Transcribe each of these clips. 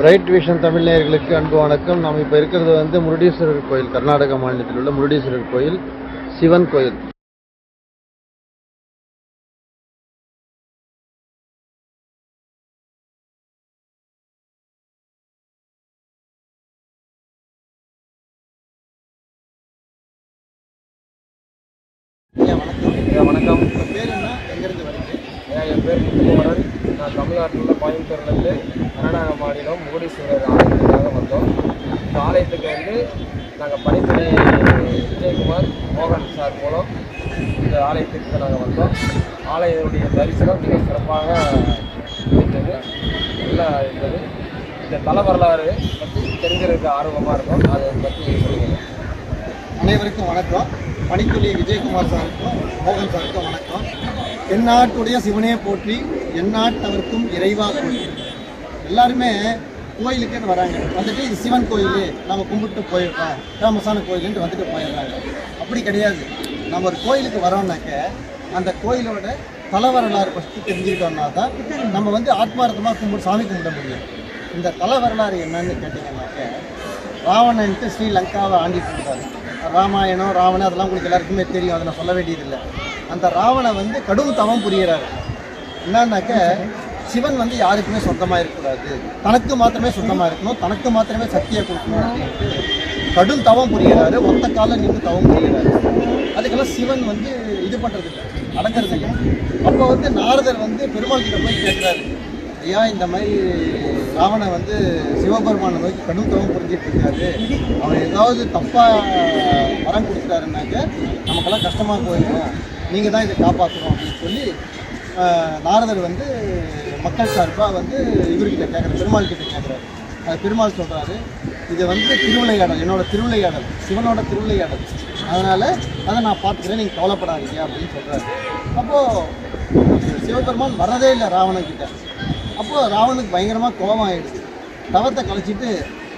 Bright vision Tamil நேயர்களுக்கு அன்பு வணக்கம். நாம் இப்போ இருக்கிறது வந்து முருடீஸ்வரர் கோயில் கர்நாடக மாநிலத்தில் உள்ள முருடீஸ்வரர் கோயில் சிவன் கோயில். வணக்கம். வணக்கம். பேர் என்ன? எங்கேருந்து வரீங்க? என் பேர் முத்துக்குமரன் நான் தமிழ்நாட்டில் உள்ள கோயம்புத்தூர்லேருந்து கர்நாடக மாநிலம் முகடீஸ்வரர் ஆலயத்துக்காக வந்தோம். இந்த ஆலயத்துக்கு வந்து நாங்கள் பணித்துறை விஜயகுமார் மோகன் சார் மூலம் இந்த ஆலயத்துக்கு நாங்கள் வந்தோம். ஆலயத்துடைய தரிசனம் மிக சிறப்பாக இருந்தது. நல்லா இருந்தது. இந்த தல வரலாறு பற்றி தெரிஞ்சிருக்க ஆர்வமாக இருக்கும். அதை பற்றி சொல்லுங்கள் அனைவருக்கும் வணக்கம். பணித்துறை விஜயகுமார் சாருக்கும் மோகன் சாருக்கும் வணக்கம். எந்நாட்டுடைய சிவனே போற்றி எந்நாட்டவர்க்கும் இறைவா போற்றி. எல்லாருமே கோயிலுக்குன்னு வராங்க. வந்துட்டு இது சிவன் கோயில் நம்ம கும்பிட்டு போயிருக்கோம் ஃபேமஸான கோயிலுன்ட்டு வந்துட்டு போயிடுறாங்க. அப்படி கிடையாது. நம்ம ஒரு கோயிலுக்கு வரோம்னாக்க அந்த கோயிலோட தல வரலாறு ஃபஸ்ட்டு தெரிஞ்சுக்கிட்டோம்னா தான் நம்ம வந்து ஆத்மார்த்தமாக கும்பிட்டு சாமி கும்பிட முடியும். இந்த தல வரலாறு என்னன்னு கேட்டிங்கன்னாக்க ராவணன்ட்டு ஸ்ரீலங்காவை ஆண்டிட்டு இருந்தார் ராமாயணம் ராவணன் அதெல்லாம் உங்களுக்கு எல்லாருக்குமே தெரியும். அதை நான் சொல்ல வேண்டியதில்லை. அந்த ராவணன் வந்து கடும் தவம் புரிகிறாரு. என்னன்னாக்க சிவன் வந்து யாருக்குமே சொந்தமாக இருக்கக்கூடாது. தனக்கு மாத்திரமே சொந்தமாக இருக்கணும். தனக்கு மாத்திரமே சக்தியை கொடுக்கணும் அப்படின்ட்டு கடும் தவம் புரிகிறாரு. ஒத்த காலம் நின்று தவம் புரிகிறாரு. அதுக்கெல்லாம் சிவன் வந்து இது பண்ணுறது இல்லை அடங்கிறது இல்லை அப்போ வந்து நாரதர் வந்து பெருமாள் கிட்ட போய் கேட்குறாரு. ஐயா இந்த மாதிரி ராவணன் வந்து சிவபெருமான நோக்கி கடும் தவம் புரிஞ்சிட்டு இருக்காரு. அவர் ஏதாவது தப்பாக வரம் கொடுத்தாருனாக்க நமக்கெல்லாம் கஷ்டமாக போயிடும். நீங்கள் தான் இதை காப்பாற்றணும் அப்படின்னு சொல்லி நாரதர் வந்து மக்கள் சார்பாக வந்து இவர்கிட்ட கேட்குற பெருமாள் கிட்ட கேட்குறாரு அது பெருமாள் சொல்கிறாரு இது வந்து திருவிளையாடல் என்னோட திருவிளையாடல் சிவனோட திருவிளையாடல். அதனால் அதை நான் பார்த்துக்கிறேன் நீங்கள் கவலைப்படாதீங்க அப்படின்னு சொல்கிறாரு அப்போது சிவபெருமான் வரதே இல்லை ராவணன் கிட்ட. அப்போது ராவனுக்கு பயங்கரமாக கோபம் ஆயிடுச்சு. தவத்தை கழிச்சிட்டு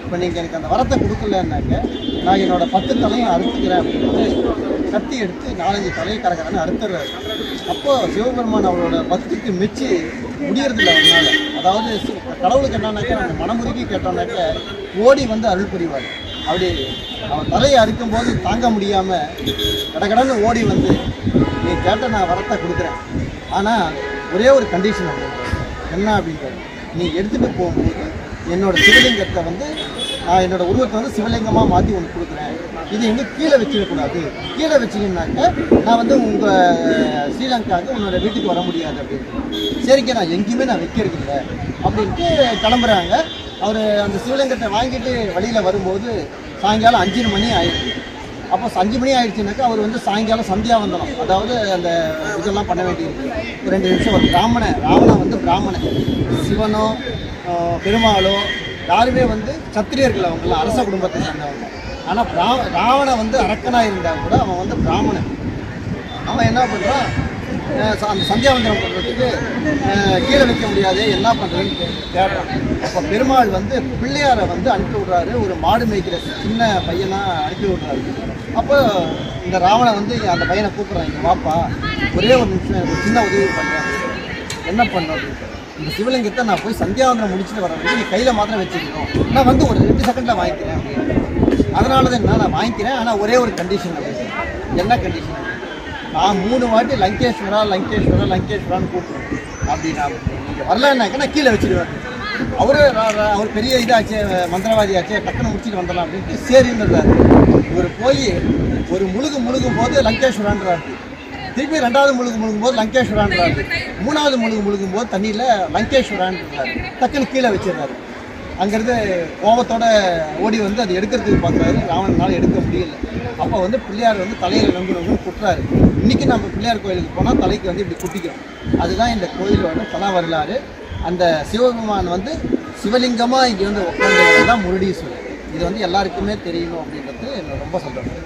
இப்போ நீங்கள் எனக்கு அந்த வரத்தை கொடுக்கலன்னாக்க நான் என்னோட பத்து தலையும் அறுத்துக்கிறேன் அப்படின்னு கத்தி எடுத்து நாலஞ்சு தலையை கறக்கிறேன்னு அறுத்துறாரு அப்போது சிவபெருமான் அவரோட பக்திக்கு மிச்சி முடியறதில்ல அவனால அதாவது கடவுளுக்கு என்னன்னாக்க நம்ம மனமுருகி கேட்டோம்னாக்க ஓடி வந்து அருள் புரிவார். அப்படி அவன் தலையை அறுக்கும்போது தாங்க முடியாமல் கடகடன்னு ஓடி வந்து நீ கேட்ட நான் வரத்தை கொடுக்குறேன். ஆனால் ஒரே ஒரு கண்டிஷன் அப்படின்றாரு என்ன அப்படின்றது? நீ எடுத்துகிட்டு போகும்போது என்னோடய சிவலிங்கத்தை வந்து நான் என்னோட உருவத்தை வந்து சிவலிங்கமாக மாற்றி ஒன்று கொடுக்குறேன். இது எங்கே கீழே வச்சிடக்கூடாது கீழே வச்சிங்கன்னாக்க நான் வந்து உங்கள் ஸ்ரீலங்காவுக்கு உன்னோட வீட்டுக்கு வர முடியாது அப்படின்னு சரிங்க நான் எங்கேயுமே நான் வைக்கிறது இல்லை. அப்படின்ட்டு கிளம்புறாங்க. அவர் அந்த சிவலிங்கத்தை வாங்கிட்டு வழியில் வரும்போது சாயங்காலம் அஞ்சு மணி ஆயிடுச்சு. அப்போ அஞ்சு மணி ஆயிடுச்சுனாக்கா அவர் வந்து சாயங்காலம் சந்தியாவந்தனம் அதாவது அந்த இதெல்லாம் பண்ண வேண்டியிருக்கு. ஒரு ரெண்டு நிமிஷம் ஒரு பிராமணன் ராவணன் வந்து பிராமணன். சிவனோ பெருமாளோ யாருமே வந்து சத்திரியர்கள் அவங்கள அரச குடும்பத்தை சேர்ந்தவங்க ஆனால் பிரா ராவணன் வந்து அரக்கனாக இருந்தால் கூட அவன் வந்து பிராமணன். அவன் என்ன பண்ணுறான் அந்த சந்தியாவந்தனம் பண்ணுறதுக்கு கீழே வைக்க முடியாது என்ன பண்ணுறேன்னு கேட்குறான் அப்போ பெருமாள் வந்து பிள்ளையாரை வந்து அனுப்பி விட்றாரு. ஒரு மாடு மேய்க்கிற சின்ன பையனாக அனுப்பி விட்றாரு. அப்போ இந்த ராவணன் வந்து அந்த பையனை கூப்பிட்றான். இங்கே வாப்பா ஒரே ஒரு நிமிஷம் ஒரு சின்ன உதவி பண்ணுறாங்க என்ன பண்ணுறது இந்த சிவலிங்கத்தை நான் போய் சந்தியாவந்தனம் முடிச்சுட்டு வர வரைக்கும் நீ கையில் மாத்திரம் வச்சுக்கணும். நான் வந்து ஒரு ரெண்டு செகண்டில் வாங்கிக்கிறேன். அப்படின்னு அதனால தான் என்ன நான் வாங்கிக்கிறேன். ஆனால் ஒரே ஒரு கண்டிஷன் அப்படின்னு என்ன கண்டிஷன் நான் மூணு வாட்டி லங்கேஸ்வரா லங்கேஸ்வரா லங்கேஸ்வரான்னு கூப்பிடுவேன். அப்படின்னா நீங்கள் வரலன்னாக்க நான் கீழே வச்சிருவேன். அவரு அவர் பெரிய இதாச்சே மந்திரவாதி ஆச்சே டக்குன்னு முடிச்சுட்டு வந்துடலாம் அப்படின்ட்டு சரின்றாரு இவர் போய் ஒரு முழுகு முழுகும் போது லங்கேஸ்வரான்றாரு. திருப்பி ரெண்டாவது முழுகு முழுகும் போது லங்கேஸ்வரான்றாரு. மூணாவது முழுகு முழுகும் போது தண்ணியில் லங்கேஸ்வரான்றாரு டக்குன்னு கீழே வச்சிடுறாரு. அங்கேருந்து கோபத்தோட ஓடி வந்து அதை எடுக்கிறதுக்கு பார்க்குறாரு. ராவணனால் எடுக்க முடியல. அப்போ வந்து பிள்ளையார் வந்து தலையில் நம்பு நம்புன்னு குட்டுறாரு. இன்றைக்கி நம்ம பிள்ளையார் கோயிலுக்கு போனால் தலைக்கு வந்து இப்படி குட்டிக்கிறோம் அதுதான் இந்த கோயிலோட தலா வரலாறு. அந்த சிவபெருமான் வந்து சிவலிங்கமாக இங்கே வந்து உட்காந்து தான் முருடீஸ்வரர். இது வந்து எல்லாருக்குமே தெரியணும் அப்படின்றது எனக்கு ரொம்ப சந்தோஷம்